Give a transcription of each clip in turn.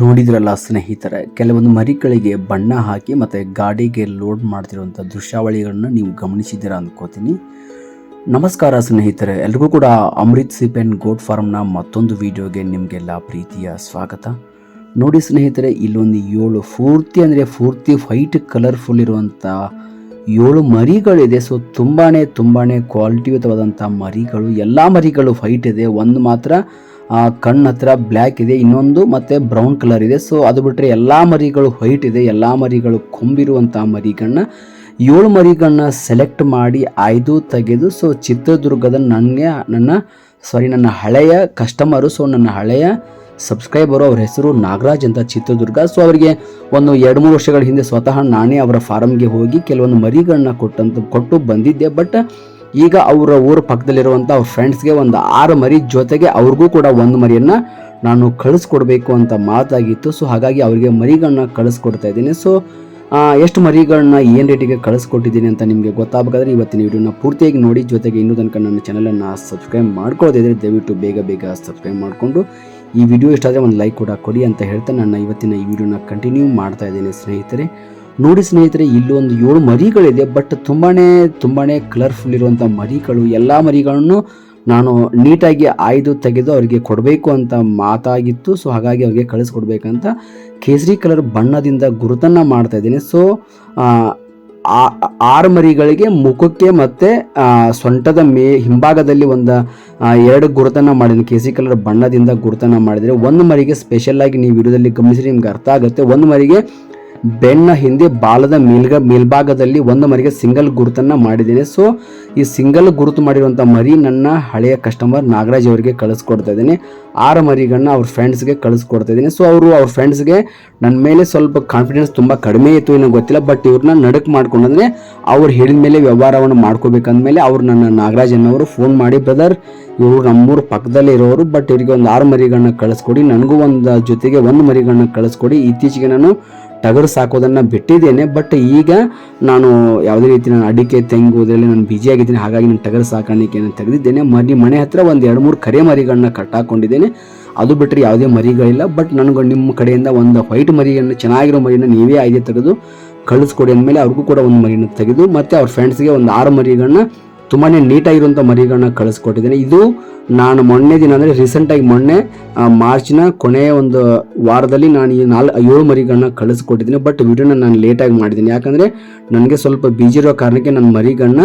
ನೋಡಿದ್ರಲ್ಲ ಸ್ನೇಹಿತರೆ, ಕೆಲವೊಂದು ಮರಿಗಳಿಗೆ ಬಣ್ಣ ಹಾಕಿ ಮತ್ತು ಗಾಡಿಗೆ ಲೋಡ್ ಮಾಡ್ತಿರುವಂಥ ದೃಶ್ಯಾವಳಿಗಳನ್ನ ನೀವು ಗಮನಿಸಿದ್ದೀರಾ ಅಂದ್ಕೋತೀನಿ ನಮಸ್ಕಾರ ಸ್ನೇಹಿತರೆ, ಎಲ್ರಿಗೂ ಕೂಡ ಅಮೃತ್ ಸಿಪ್ ಆ್ಯಂಡ್ ಗೋಟ್ ಫಾರ್ಮ್ನ ಮತ್ತೊಂದು ವಿಡಿಯೋಗೆ ನಿಮಗೆಲ್ಲ ಪ್ರೀತಿಯ ಸ್ವಾಗತ. ನೋಡಿ ಸ್ನೇಹಿತರೆ, ಇಲ್ಲೊಂದು ಏಳು ಪೂರ್ತಿ ಅಂದರೆ ಪೂರ್ತಿ ವೈಟ್ ಕಲರ್ಫುಲ್ ಇರುವಂಥ ಏಳು ಮರಿಗಳಿದೆ. ಸೊ ತುಂಬಾ ತುಂಬಾ ಕ್ವಾಲಿಟಿಯುತವಾದಂಥ ಮರಿಗಳು, ಎಲ್ಲ ಮರಿಗಳು ವೈಟ್ ಇದೆ. ಒಂದು ಮಾತ್ರ ಕಣ್ಣು ಹತ್ರ ಬ್ಲ್ಯಾಕ್ ಇದೆ, ಇನ್ನೊಂದು ಮತ್ತೆ ಬ್ರೌನ್ ಕಲರ್ ಇದೆ. ಸೊ ಅದು ಬಿಟ್ಟರೆ ಎಲ್ಲ ಮರಿಗಳು ವೈಟ್ ಇದೆ, ಎಲ್ಲ ಮರಿಗಳು ಕೊಂಬಿರುವಂಥ ಮರಿಗಳನ್ನ ಏಳು ಮರಿಗಳನ್ನ ಸೆಲೆಕ್ಟ್ ಮಾಡಿ ಆಯ್ದು ತೆಗೆದು ಸೊ ಚಿತ್ರದುರ್ಗದ ನನಗೆ, ನನ್ನ ಸಾರಿ ನನ್ನ ಹಳೆಯ ಕಸ್ಟಮರು ಸೊ ನನ್ನ ಹಳೆಯ ಸಬ್ಸ್ಕ್ರೈಬರು ಅವ್ರ ಹೆಸರು ನಾಗರಾಜ್ ಅಂತ ಚಿತ್ರದುರ್ಗ. ಸೊ ಅವರಿಗೆ ಒಂದು ಎರಡು ಮೂರು ವರ್ಷಗಳ ಹಿಂದೆ ಸ್ವತಃ ನಾನೇ ಅವರ ಫಾರಮ್ಗೆ ಹೋಗಿ ಕೆಲವೊಂದು ಮರಿಗಳನ್ನ ಕೊಟ್ಟಂತ, ಕೊಟ್ಟು ಬಂದಿದ್ದೆ. ಬಟ್ ಈಗ ಅವರ ಊರ ಪಕ್ಕದಲ್ಲಿರುವಂಥ ಅವ್ರ ಫ್ರೆಂಡ್ಸ್ಗೆ ಒಂದು ಆರು ಮರಿ ಜೊತೆಗೆ ಅವ್ರಿಗೂ ಕೂಡ ಒಂದು ಮರಿಯನ್ನು ನಾನು ಕಳಿಸ್ಕೊಡ್ಬೇಕು ಅಂತ ಮಾತಾಗಿತ್ತು. ಸೊ ಹಾಗಾಗಿ ಅವರಿಗೆ ಮರಿಗಳನ್ನ ಕಳಿಸ್ಕೊಡ್ತಾ ಇದ್ದೀನಿ. ಸೊ ಎಷ್ಟು ಮರಿಗಳನ್ನ ಏನು ರೇಟಿಗೆ ಕಳಿಸ್ಕೊಟ್ಟಿದ್ದೀನಿ ಅಂತ ನಿಮಗೆ ಗೊತ್ತಾಗಬೇಕಾದ್ರೆ ಇವತ್ತಿನ ವಿಡಿಯೋನ ಪೂರ್ತಿಯಾಗಿ ನೋಡಿ. ಜೊತೆಗೆ ಇನ್ನೂ ತನಕ ನನ್ನ ಚಾನಲನ್ನು ಸಬ್ಸ್ಕ್ರೈಬ್ ಮಾಡ್ಕೊಳ್ಳೋದಿದ್ರೆ ದಯವಿಟ್ಟು ಬೇಗ ಬೇಗ ಸಬ್ಸ್ಕ್ರೈಬ್ ಮಾಡಿಕೊಂಡು ಈ ವಿಡಿಯೋ ಇಷ್ಟ ಆದರೆ ಒಂದು ಲೈಕ್ ಕೂಡ ಕೊಡಿ ಅಂತ ಹೇಳ್ತಾ ನನ್ನ ಇವತ್ತಿನ ಈ ವಿಡಿಯೋನ ಕಂಟಿನ್ಯೂ ಮಾಡ್ತಾ ಇದ್ದೀನಿ ಸ್ನೇಹಿತರೆ. ನೋಡಿ ಸ್ನೇಹಿತರೆ ಇಲ್ಲೊಂದು ಏಳು ಮರಿಗಳಿದೆ ಬಟ್ ತುಂಬಾ ತುಂಬಾ ಕಲರ್ಫುಲ್ ಇರುವಂಥ ಮರಿಗಳು. ಎಲ್ಲ ಮರಿಗಳನ್ನು ನಾನು ನೀಟಾಗಿ ಆಯ್ದು ತೆಗೆದು ಅವರಿಗೆ ಕೊಡಬೇಕು ಅಂತ ಮಾತಾಗಿತ್ತು. ಸೊ ಹಾಗಾಗಿ ಅವ್ರಿಗೆ ಕಳಿಸ್ಕೊಡ್ಬೇಕಂತ ಕೇಸರಿ ಕಲರ್ ಬಣ್ಣದಿಂದ ಗುರುತನ್ನು ಮಾಡ್ತಾ ಇದ್ದೀನಿ. ಸೊ ಆರು ಮರಿಗಳಿಗೆ ಮುಖಕ್ಕೆ ಮತ್ತು ಸೊಂಟದ ಮೇ, ಹಿಂಭಾಗದಲ್ಲಿ ಒಂದು ಎರಡು ಗುರುತನ್ನು ಮಾಡಿದ್ದೀನಿ. ಕೇಸರಿ ಕಲರ್ ಬಣ್ಣದಿಂದ ಗುರುತನ್ನು ಮಾಡಿದರೆ ಒಂದು ಮರಿಗೆ ಸ್ಪೆಷಲ್ ಆಗಿ ನೀವು ವಿಡಿಯೋದಲ್ಲಿ ಗಮನಿಸಿ ನಿಮ್ಗೆ ಅರ್ಥ ಆಗುತ್ತೆ. ಒಂದು ಮರಿಗೆ ಬೆನ್ನ ಹಿಂದೆ ಬಾಲದ ಮೇಲ್ಗ, ಮೇಲ್ಭಾಗದಲ್ಲಿ ಒಂದು ಮರಿಗೆ ಸಿಂಗಲ್ ಗುರುತನ್ನು ಮಾಡಿದ್ದೇನೆ. ಸೊ ಈ ಸಿಂಗಲ್ ಗುರುತು ಮಾಡಿರುವಂಥ ಮರಿ ನನ್ನ ಹಳೆಯ ಕಸ್ಟಮರ್ ನಾಗರಾಜ್ ಅವರಿಗೆ ಕಳಿಸ್ಕೊಡ್ತಾ ಇದ್ದೀನಿ. ಆರು ಮರಿಗಳನ್ನ ಅವ್ರ ಫ್ರೆಂಡ್ಸ್ಗೆ ಕಳಿಸ್ಕೊಡ್ತಾ ಇದ್ದೀನಿ. ಸೊ ಅವರು ಅವ್ರ ಫ್ರೆಂಡ್ಸ್ಗೆ ನನ್ನ ಮೇಲೆ ಸ್ವಲ್ಪ ಕಾನ್ಫಿಡೆನ್ಸ್ ತುಂಬ ಕಡಿಮೆ ಇತ್ತು ಏನೋ ಗೊತ್ತಿಲ್ಲ. ಬಟ್ ಇವ್ರನ್ನ ನಡಕ್ ಮಾಡ್ಕೊಂಡಂದ್ರೆ ಅವ್ರು ಹೇಳಿದ ಮೇಲೆ ವ್ಯವಹಾರವನ್ನು ಮಾಡ್ಕೋಬೇಕಂದ್ಮೇಲೆ ಅವ್ರು ನನ್ನ ನಾಗರಾಜ್ ಅನ್ನೋರು ಫೋನ್ ಮಾಡಿ ಬ್ರದರ್ ಇವರು ನಮ್ಮೂರು ಪಕ್ಕದಲ್ಲೇ ಇರೋರು. ಬಟ್ ಇವರಿಗೆ ಒಂದು ಆರು ಮರಿಗಳನ್ನ ಕಳಿಸ್ಕೊಡಿ. ನನಗೂ ಒಂದು ಜೊತೆಗೆ ಒಂದು ಮರಿಗಳನ್ನ ಕಳಿಸ್ಕೊಡಿ. ಇತ್ತೀಚೆಗೆ ನಾನು ಟಗರು ಸಾಕೋದನ್ನು ಬಿಟ್ಟಿದ್ದೇನೆ ಬಟ್ ಈಗ ನಾನು ಯಾವುದೇ ರೀತಿ ನಾನು ಅಡಿಕೆ, ತೆಂಗು ಇದರಲ್ಲಿ ನಾನು ಆಗಿದ್ದೀನಿ, ಹಾಗಾಗಿ ನಾನು ಟಗರು ಸಾಕಾಣಿಕೆಯನ್ನು ತೆಗೆದಿದ್ದೇನೆ. ಮರಿ, ಮನೆ ಹತ್ರ ಒಂದು ಎರಡು ಮೂರು ಕರೆ ಮರಿಗಳನ್ನ ಕಟ್ಟಾಕೊಂಡಿದ್ದೇನೆ. ಅದು ಬಿಟ್ಟರೆ ಯಾವುದೇ ಮರಿಗಳಿಲ್ಲ ಬಟ್ ನನಗೆ ನಿಮ್ಮ ಕಡೆಯಿಂದ ಒಂದು ವೈಟ್ ಮರಿಯನ್ನು, ಚೆನ್ನಾಗಿರೋ ಮರಿಯನ್ನು ನೀವೇ ಆಯ್ದೆ ತೆಗೆದು ಕಳಿಸ್ಕೊಡಿ ಅಂದಮೇಲೆ ಅವ್ರಿಗೂ ಕೂಡ ಒಂದು ಮರಿಯನ್ನು ತೆಗೆದು ಮತ್ತು ಅವ್ರ ಫ್ರೆಂಡ್ಸ್ಗೆ ಒಂದು ಆರು ಮರಿಗಳನ್ನ ತುಂಬಾ ನೀಟಾಗಿರುವಂಥ ಮರಿಗಳನ್ನ ಕಳಿಸ್ಕೊಟ್ಟಿದ್ದೀನಿ. ಇದು ನಾನು ಮೊನ್ನೆ ದಿನ ಅಂದರೆ ರೀಸೆಂಟಾಗಿ ಮೊನ್ನೆ ಮಾರ್ಚ್ನ ಕೊನೆಯ ಒಂದು ವಾರದಲ್ಲಿ ನಾನು ಈ ನಾಲ್ಕು ಏಳು ಮರಿಗಳನ್ನ ಕಳಿಸ್ಕೊಟ್ಟಿದ್ದೀನಿ. ಬಟ್ ವಿಡಿಯೋನ ನಾನು ಲೇಟಾಗಿ ಮಾಡಿದ್ದೀನಿ. ಯಾಕಂದರೆ ನನಗೆ ಸ್ವಲ್ಪ ಬಿಜಿ ಇರೋ ಕಾರಣಕ್ಕೆ ನನ್ನ ಮರಿಗಳನ್ನ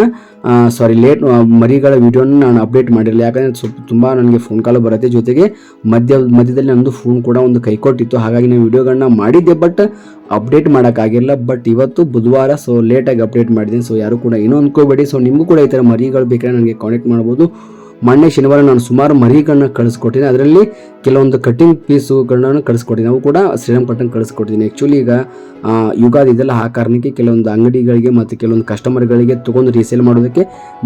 ಸಾರಿ ಲೇಟ್ ಮರಿಗಳ ವಿಡಿಯೋನ ನಾನು ಅಪ್ಡೇಟ್ ಮಾಡಿರಲಿಲ್ಲ. ಯಾಕಂದರೆ ಸ್ವಲ್ಪ ತುಂಬ ನನಗೆ ಫೋನ್ ಕಾಲ್ ಬರುತ್ತೆ. ಜೊತೆಗೆ ಮಧ್ಯ ಮಧ್ಯದಲ್ಲಿ ನನ್ನದು ಫೋನ್ ಕೂಡ ಒಂದು ಕೈಕೊಟ್ಟಿತ್ತು. ಹಾಗಾಗಿ ನಾನು ವಿಡಿಯೋಗಳನ್ನ ಮಾಡಿದ್ದೆ. ಬಟ್ ಅಪ್ಡೇಟ್ ಮಾಡೋಕ್ಕಾಗಿಲ್ಲ ಬಟ್ ಇವತ್ತು ಬುಧವಾರ ಸೊ ಲೇಟಾಗಿ ಅಪ್ಡೇಟ್ ಮಾಡಿದ್ದೀನಿ. ಸೊ ಯಾರು ಕೂಡ ಏನೂ ಅಂದ್ಕೋಬೇಡಿ ಸೊ ನಿಮಗೂ ಕೂಡ ಈ ಥರ ಮರಿಗಳು ಬೇಕಾದ್ರೆ ನನಗೆ ಕಾಂಟ್ಯಾಕ್ಟ್ ಮಾಡ್ಬೋದು. ಮೊನ್ನೆ ಶನಿವಾರ ನಾನು ಸುಮಾರು ಮರಿಗಳನ್ನ ಕಳಿಸ್ಕೊಟ್ಟಿನಿ. ಅದರಲ್ಲಿ ಕೆಲವೊಂದು ಕಟ್ಟಿಂಗ್ ಪೀಸುಗಳನ್ನ ಕಳಿಸ್ಕೊಟ್ಟಿನಿ. ಅವು ಕೂಡ ಶ್ರೀರಂಗಪಟ್ಟಣ ಕಳಿಸ್ಕೊಟ್ಟಿದ್ದೀನಿ ಆ್ಯಕ್ಚುಲಿ ಈಗ ಯುಗಾದಿ ಇದೆಲ್ಲ ಆ ಕಾರಣಕ್ಕೆ ಕೆಲವೊಂದು ಅಂಗಡಿಗಳಿಗೆ ಮತ್ತು ಕೆಲವೊಂದು ಕಸ್ಟಮರ್ಗಳಿಗೆ ತೊಗೊಂಡು ರೀಸೇಲ್ ಮಾಡೋದಕ್ಕೆ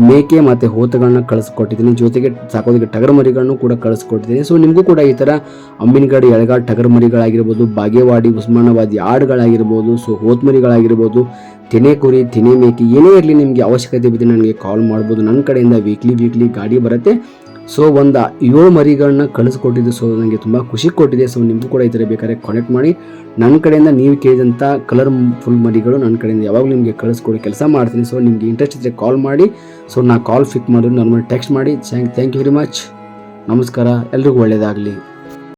ಮೇಕೆ ಮತ್ತು ಹೋತಗಳನ್ನ ಕಳಿಸ್ಕೊಟ್ಟಿದ್ದೀನಿ ಜೊತೆಗೆ ಸಾಕೋದಕ್ಕೆ ಟಗರ್ ಮರಿಗಳನ್ನು ಕೂಡ ಕಳಿಸ್ಕೊಟ್ಟಿದ್ದೀನಿ ಸೊ ನಿಮಗೂ ಕೂಡ ಈ ಥರ ಅಮ್ಮಿನಗಡಿ, ಎಳಗಾಡ್ ಟಗರ್ ಮರಿಗಳಾಗಿರ್ಬೋದು, ಬಾಗೇವಾಡಿ, ಉಸ್ಮಾನಾಬಾದ್ ಆಡುಗಳಾಗಿರ್ಬೋದು ಸೊ ಹೋತ್ ಮರಿಗಳಾಗಿರ್ಬೋದು ತೆನೆ ಕುರಿ ತೆನೆ ಮೇಕೆ, ಏನೇ ಇರಲಿ ನಿಮಗೆ ಅವಶ್ಯಕತೆ ಬಿದ್ದರೆ ನನಗೆ ಕಾಲ್ ಮಾಡ್ಬೋದು. ನನ್ನ ಕಡೆಯಿಂದ ವೀಕ್ಲಿ ವೀಕ್ಲಿ ಗಾಡಿ ಬರುತ್ತೆ. ಸೊ ಒಂದು ಏಳು ಮರಿಗಳನ್ನ ಕಳಿಸ್ಕೊಟ್ಟಿದ್ದು ಸೊ ನನಗೆ ತುಂಬ ಖುಷಿ ಕೊಟ್ಟಿದೆ. ಸೊ ನಿಮಗೂ ಕೂಡ ಈ ಥರ ಬೇಕಾದ್ರೆ ಕನೆಕ್ಟ್ ಮಾಡಿ. ನನ್ನ ಕಡೆಯಿಂದ ನೀವು ಕೇಳಿದಂಥ ಕಲರ್ ಫುಲ್ ಮರಿಗಳು ನನ್ನ ಕಡೆಯಿಂದ ಯಾವಾಗಲೂ ನಿಮಗೆ ಕಳಿಸ್ಕೊಡಿ, ಕೆಲಸ ಮಾಡ್ತೀನಿ. ಸೊ ನಿಮಗೆ ಇಂಟ್ರೆಸ್ಟ್ ಇದ್ದರೆ ಕಾಲ್ ಮಾಡಿ. ಸೊ ನಾ ಕಾಲ್ ಫಿಕ್ ಮಾಡಿದ್ರು ನನ್ನ ಟೆಕ್ಸ್ಟ್ ಮಾಡಿ. Thank thank you very much ನಮಸ್ಕಾರ. ಎಲ್ರಿಗೂ ಒಳ್ಳೆಯದಾಗಲಿ